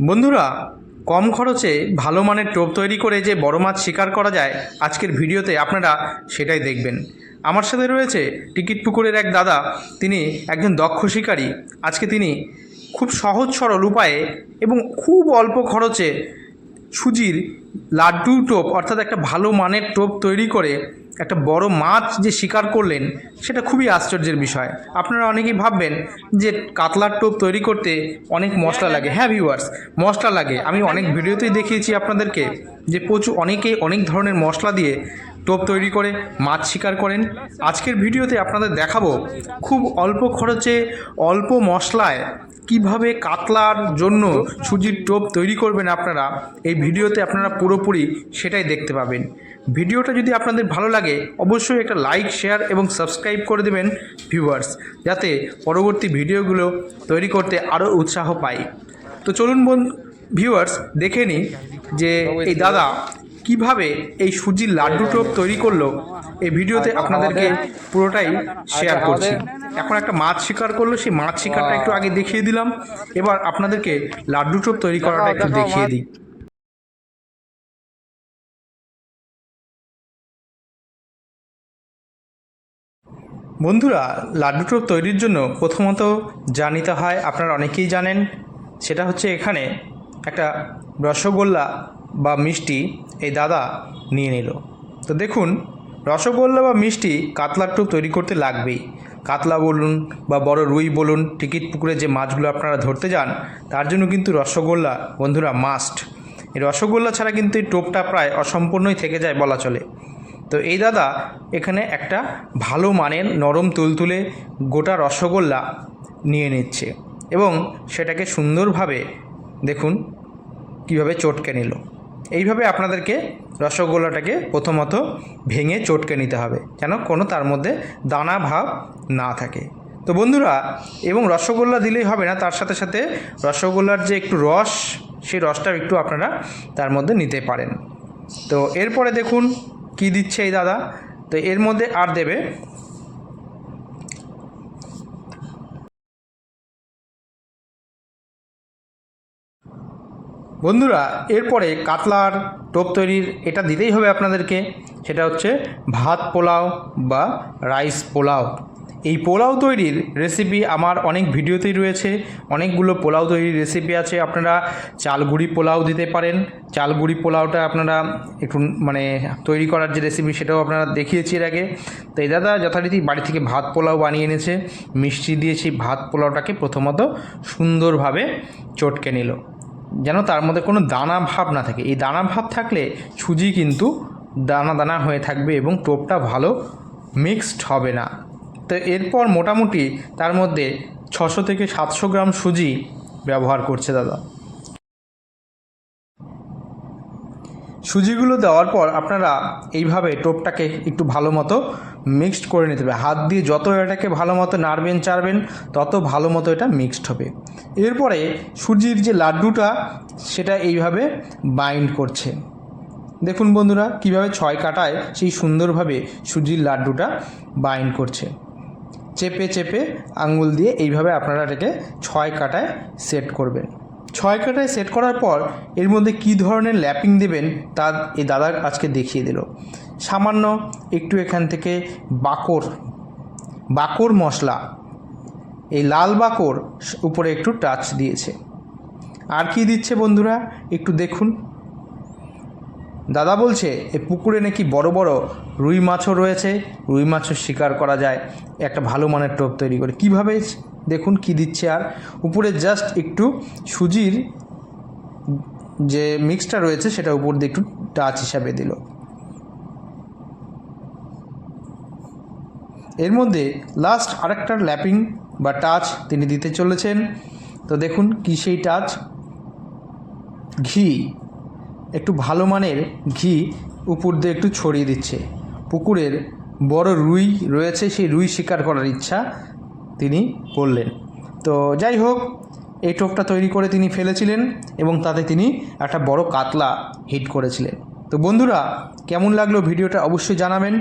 বন্ধুরা, কম খরচে ভালো মানের টোপ তৈরি করে যে বড় মাছ শিকার করা যায়, আজকের ভিডিওতে আপনারা সেটাই দেখবেন। আমার সাথে রয়েছে টিকিট পুকুরের এক দাদা, তিনি একজন দক্ষ শিকারী। আজকে তিনি খুব সহজ সরল উপায়ে এবং খুব অল্প খরচে সুজির লাড্ডু টোপ, অর্থাৎ একটা ভালো মানের টোপ তৈরি করে একটা বড় মাছ যে শিকার করলেন, সেটা খুবই আশ্চর্যের বিষয়। আপনারা অনেকেই ভাববেন যে কাতলার টোপ তৈরি করতে অনেক মশলা লাগে। হ্যাঁ ভিউয়ার্স মশলা লাগে। আমি অনেক ভিডিওতেই দেখিয়েছি আপনাদেরকে যে প্রচুর অনেকেই অনেক ধরনের মশলা দিয়ে টোপ তৈরি করে, মাছ শিকার করেন। আজকের ভিডিওতে আপনাদের দেখাবো খুব অল্প খরচে অল্প মশলায় কীভাবে কাতলার জন্য সুজির টোপ তৈরি করবেন আপনারা, এই ভিডিওতে আপনারা পুরোপুরি সেটাই দেখতে পাবেন। ভিডিওটা যদি আপনাদের ভালো লাগে, অবশ্যই একটা লাইক, শেয়ার এবং সাবস্ক্রাইব করে দেবেন ভিউয়ার্স, যাতে পরবর্তী ভিডিওগুলো তৈরি করতে আরও উৎসাহ পাই। তো চলুন বোন ভিউয়ার্স, দেখে নিই যে এই দাদা কীভাবে এই সুজির লাড্ডু টোপ তৈরি করল এই ভিডিওতে আপনাদেরকে পুরোটাই শেয়ার করছি। এখন একটা মাছ শিকার করল সেই মাছ শিকারটা একটু আগে দেখিয়ে দিলাম। এবার আপনাদেরকে লাড্ডু টোপ তৈরি করাটা একটু দেখিয়ে দিই। বন্ধুরা লাড্ডু টোপ তৈরির জন্য প্রথমত যা নিতে হয় আপনারা অনেকেই জানেন সেটা হচ্ছে এখানে একটা রসগোল্লা বা মিষ্টি এই দাদা নিয়ে নিল। তো দেখুন, রসগোল্লা বা মিষ্টি কাতলার টোপ তৈরি করতে লাগবেই। কাতলা বলুন বা বড় রুই বলুন, টিকিট পুকুরে যে মাছগুলো আপনারা ধরতে যান, তার জন্য কিন্তু রসগোল্লা, বন্ধুরা মাস্ট এই রসগোল্লা ছাড়া কিন্তু এই টোপটা প্রায় অসম্পূর্ণই থেকে যায় বলা চলে। তো এই দাদা এখানে একটা ভালো মানের নরম তুলতুলে গোটা রসগোল্লা নিয়ে নিচ্ছে এবং সেটাকে সুন্দরভাবে দেখুন কীভাবে চটকে নিল। এইভাবে আপনাদেরকে রসগোল্লাটাকে প্রথমত ভেঙে চটকে নিতে হবে, যেন কোনো তার মধ্যে দানা ভাব না থাকে। তো বন্ধুরা, এবং রসগোল্লা দিলেই হবে না, তার সাথে সাথে রসগোল্লার যে একটু রস, সেই রসটাও একটু আপনারা তার মধ্যে নিতে পারেন। তো এরপরে দেখুন কি দিচ্ছে এই দাদা। তো এর মধ্যে আর দেবে বন্ধুরা, এরপরে কাতলার টোপ তৈরির এটা দিতেই হবে আপনাদেরকে। সেটা হচ্ছে ভাত পোলাও বা রাইস পোলাও। এই পোলাও তৈরির রেসিপি আমার অনেক ভিডিওতেই রয়েছে। অনেকগুলো পোলাও তৈরির রেসিপি আছে। আপনারা চালগুড়ি পোলাও দিতে পারেন। চালগুড়ি পোলাওটা আপনারা একটু মানে তৈরি করার যে রেসিপি সেটাও আপনারা দেখিয়েছি এর আগে। তো এই দাদা যথারীতি বাড়ি থেকে ভাত পোলাও বানিয়ে এনেছে। মিষ্টি দিয়েছি ভাত পোলাওটাকে প্রথমত সুন্দরভাবে চটকে নিল। যেন তার মধ্যে কোনো দানা ভাব না থাকে। এই দানা ভাব থাকলে সুজি কিন্তু দানা দানা হয়ে থাকবে এবং টোপটা ভালো মিক্সড হবে না। তো এরপর মোটামুটি তার মধ্যে ছশো থেকে সাতশো গ্রাম সুজি ব্যবহার করছে দাদা। সুজিগুলো দেওয়ার পর আপনারা এইভাবে টোপটাকে একটু ভালো মতো মিক্সড করে নিতে হবে। হাত দিয়ে যত এটাকে ভালো মতো নাড়বেন, চাড়বেন, তত ভালো মতো এটা মিক্সড হবে। এরপরে সুজির যে লাড্ডুটা, সেটা এইভাবে বাইন্ড করছে। দেখুন বন্ধুরা, কীভাবে ছয় কাটায় সেই সুন্দরভাবে সুজির লাড্ডুটা বাইন্ড করছে। চেপে চেপে আঙ্গুল দিয়ে এইভাবে আপনারা এটাকে ছয় কাটায় সেট করবেন। ছয় কাটায় সেট করার পর এর মধ্যে কী ধরনের ল্যাপিং দেবেন তা এই দাদা আজকে দেখিয়ে দিল। সামান্য একটু এখান থেকে বাকর বাকর মশলা। এই লাল বাকর উপরে একটু টাচ দিয়েছে। আর কি দিচ্ছে বন্ধুরা? একটু দেখুন। দাদা বলছে, এ পুকুরে নাকি বড় বড় রুই মাছও রয়েছে। রুই মাছও শিকার করা যায়। একটা ভালো মানের টোপ তৈরি করে। কীভাবে? দেখুন কি দিচ্ছে আর। উপরে জাস্ট একটু সুজির যে মিক্সটা রয়েছে সেটা উপর দিয়ে একটু টাচ হিসাবে দিল। এর মধ্যে লাস্ট আরেকটা ল্যাপিং বা টাচ তিনি দিতে চলেছেন। তো দেখুন কি সেই টাচ ঘি। একটু ভালো মানের ঘি উপর দিয়ে একটু ছড়িয়ে দিচ্ছে। পুকুরের বড় রুই রয়েছে, সেই রুই শিকার করার ইচ্ছা। তিনি করলেন। তো যাই হোক, এই টোপটা তৈরি করে তিনি ফেলেছিলেন এবং তাতে তিনি একটা বড় কাতলা হিট করেছিলেন। তো বন্ধুরা, কেমন লাগল ভিডিওটা অবশ্যই জানাবেন।